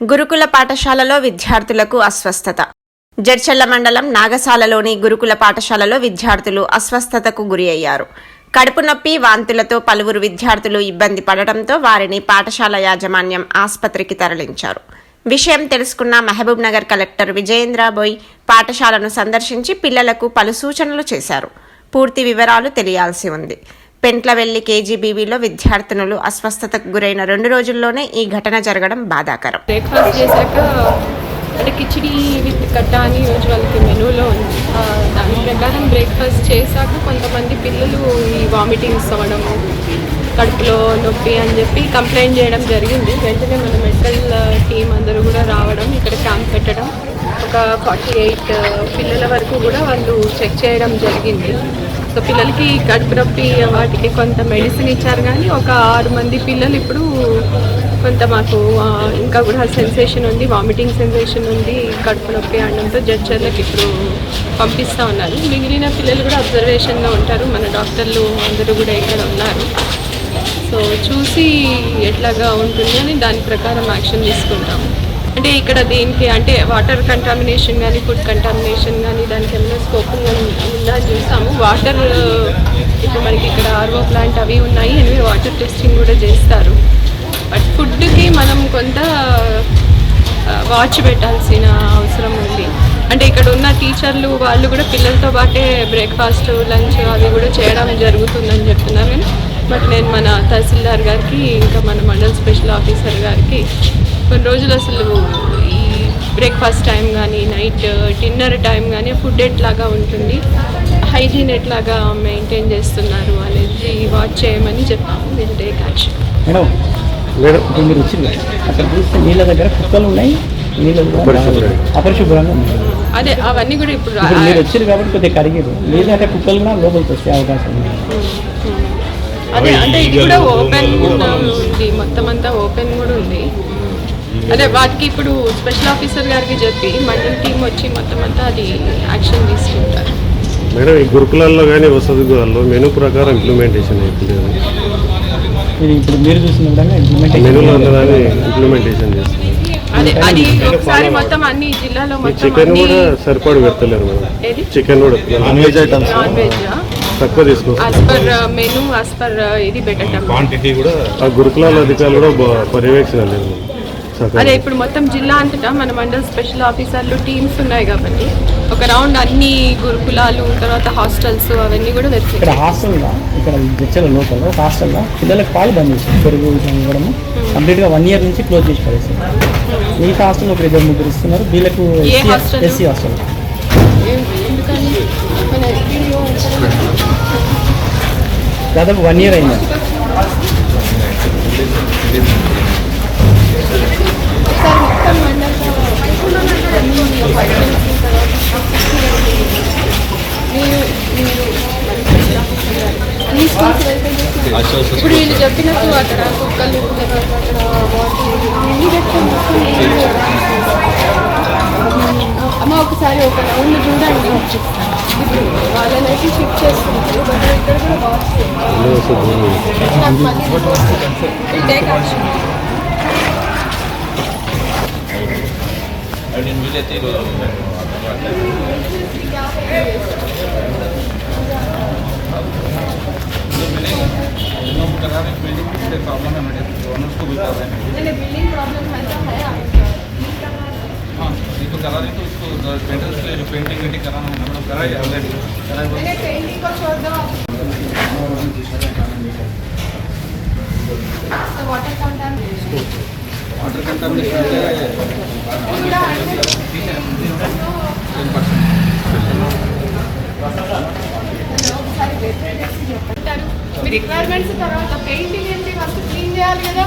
గురుకుల పాఠశాలలో విద్యార్థులకు అస్వస్థత. జడ్చల్ల మండలం నాగసాలలోని గురుకుల పాఠశాలలో విద్యార్థులు అస్వస్థతకు గురి అయ్యారు కడుపు నొప్పి వాంతులతో పలువురు విద్యార్థులు ఇబ్బంది పడటంతో వారిని పాఠశాల యాజమాన్యం ఆసుపత్రికి తరలించారు. విషయం తెలుసుకున్న మహబూబ్ నగర్ కలెక్టర్ విజయేంద్ర బోయ్ పాఠశాలను సందర్శించి పిల్లలకు పలు సూచనలు చేశారు. పూర్తి వివరాలు తెలియాల్సి ఉంది. పెంట్లవెల్లి కేజీబీవీలో విద్యార్థినులు అస్వస్థతకు గురైన రెండు రోజుల్లోనే ఈ ఘటన జరగడం బాధాకరం. బ్రేక్ఫాస్ట్ చేశాక అంటే కిచిడి విత్ కట్టా అని ఈరోజు వాళ్ళకి మెనూలో ఉంది. దాని ప్రకారం బ్రేక్ఫాస్ట్ చేశాక కొంతమంది పిల్లలు ఈ వామిటింగ్స్ అవ్వడము కడుపులో నొప్పి అని చెప్పి కంప్లైంట్ చేయడం జరిగింది. వెంటనే మన మెడికల్ టీం అందరూ కూడా రావడం ఇక్కడ క్యాంప్ పెట్టడం ఒక ఫార్టీ ఎయిట్ uh, పిల్లల వరకు కూడా వాళ్ళు చెక్ చేయడం జరిగింది. సో పిల్లలకి కడుపు నొప్పి వాటికి కొంత మెడిసిన్ ఇచ్చారు కానీ ఒక ఆరు మంది పిల్లలు ఇప్పుడు కొంత మాకు ఇంకా కూడా సెన్సేషన్ ఉంది వామిటింగ్ సెన్సేషన్ ఉంది కడుపు నొప్పి అనడంతో జడ్చర్లకు ఇప్పుడు పంపిస్తూ ఉన్నారు. మిగిలిన పిల్లలు కూడా అబ్జర్వేషన్లో ఉంటారు. మన డాక్టర్లు అందరూ కూడా ఇక్కడ ఉన్నారు. సో చూసి ఎట్లాగా ఉంటుంది అని దాని ప్రకారం యాక్షన్ తీసుకుంటాం అంటే ఇక్కడ దీనికి అంటే వాటర్ కంటామినేషన్ కానీ ఫుడ్ కంటామినేషన్ కానీ దానికి ఏమైనా స్కోప్ ఉందా? చూస్తాము వాటర్ ఇప్పుడు మనకి ఇక్కడ ఆర్ఓ ప్లాంట్ అవి ఉన్నాయి. ఎనిమిది వాటర్ టెస్టింగ్ కూడా చేస్తారు. బట్ ఫుడ్కి మనం కొంత వాచ్ పెట్టాల్సిన అవసరం ఉంది. అంటే ఇక్కడ ఉన్న టీచర్లు వాళ్ళు కూడా పిల్లలతో పాటే బ్రేక్ఫాస్ట్ లంచ్ అవి కూడా చేయడం జరుగుతుందని చెప్తున్నారు. కానీ బట్ నేను మన తహసీల్దార్ గారికి ఇంకా మన మండల్ స్పెషల్ ఆఫీసర్ గారికి కొన్ని రోజులు అసలు ఈ బ్రేక్ఫాస్ట్ టైం కానీ నైట్ డిన్నర్ టైం కానీ ఫుడ్ ఎట్లాగా ఉంటుంది. హైజీన్ ఎట్లాగా మెయింటైన్ చేస్తున్నారు అనేది వాచ్ చేయమని చెప్పాము. Will take action madam madam ఇప్పుడు మీరు వచ్చింది అక్కడ చూస్తే నీళ్ళ దగ్గర కుక్కలు ఉన్నాయి అపరిశుభ్రంగా. ఉన్నాయి. అదే అవన్నీ కూడా ఇప్పుడు మీరు వచ్చారు కాబట్టి కొద్దిగా కరిగేది. లేదంటే కుక్కలు కూడా లోపలికి వస్తే అవకాశం ఉంది. అదే అంటే ఇది కూడా ఓపెన్ ఉంది. మొత్తం అంతా ఓపెన్ కూడా ఉంది. అదే వాటికి ఇప్పుడు స్పెషల్ ఆఫీసర్ గారికి చెప్పి మండల్ టీం వచ్చి మొత్తం అంతా అది యాక్షన్ తీసుకుంటారు. మేడం ఈ గురుకులాల్లో కానీ వసతి గృహాల్లో మెనూ ప్రకారం ఇంప్లిమెంటేషన్ అవుతుంది ఇది ఇప్పుడు మీరు చూసిన విధంగా ఇంప్లిమెంటేషన్ మెనూలో ఉన్నదాన్ని ఇంప్లిమెంటేషన్ చేస్తుంది అదే అది ఒకసారి మొత్తం అన్ని జిల్లాలో మొత్తం చికెన్ అన్ని కూడా సరిపడి పెడతలేరు మేడం. ఏది? చికెన్ కూడా నాన్ వెజ్ ఐటమ్స్ తక్కువ పర్ మెనూ యాజ్ పర్ ఇది క్వాంటిటీ కూడా ఆ గురుకులాల అధికారులు కూడా పర్యవేక్షణ లేదు. అదే ఇప్పుడు మొత్తం జిల్లా అంతటా మన మండల్ స్పెషల్ ఆఫీసర్లు టీమ్స్ ఉన్నాయి కాబట్టి ఒక రౌండ్ అన్ని గురుకులాలు తర్వాత హాస్టల్స్ అవన్నీ కూడా ఇక్కడ వెతికి హాస్టల్గా ఇక్కడ జడ్చల లోపల. ఒక హాస్టల్గా పిల్లలకు పాలు బంద్ చేసి పెరుగు ఇవ్వడము. కంప్లీట్గా వన్ ఇయర్ నుంచి క్లోజ్ చేసి పడేస్తారు మిగతా హాస్టల్ ఒక ఇద్దరు ముగ్గురు ఇస్తున్నారు. వీళ్ళకు? SC hostel? దాదాపు వన్ ఇయర్ అయింది. ఇప్పుడు వీళ్ళు చెప్పినట్టు అక్కడ కుక్కలు అక్కడ అమ్మ ఒకసారి ఒక రౌండ్ చూడండి వాళ్ళనైతే షిఫ్ట్ చేస్తున్నారు బట్ ఇక్కడ కూడా వాచ్ करा रहे बिल्डिंग से प्रॉब्लम है मेरे ओनर्स को भी कर रहे बिल्डिंग प्रॉब्लम है तो है हाँ ये तो करा रहे तो उसको पेंटर्स से जो पेंटिंग वेंटिंग कराना है हम लोग ऑलरेडी करा पेंटिंग को छोड़ दो तो water water contamination ten percent మీ రిక్వైర్మెంట్స్ తర్వాత పెయింటింగ్ ఏంటి? ఫస్ట్ క్లీన్ చేయాలి కదా.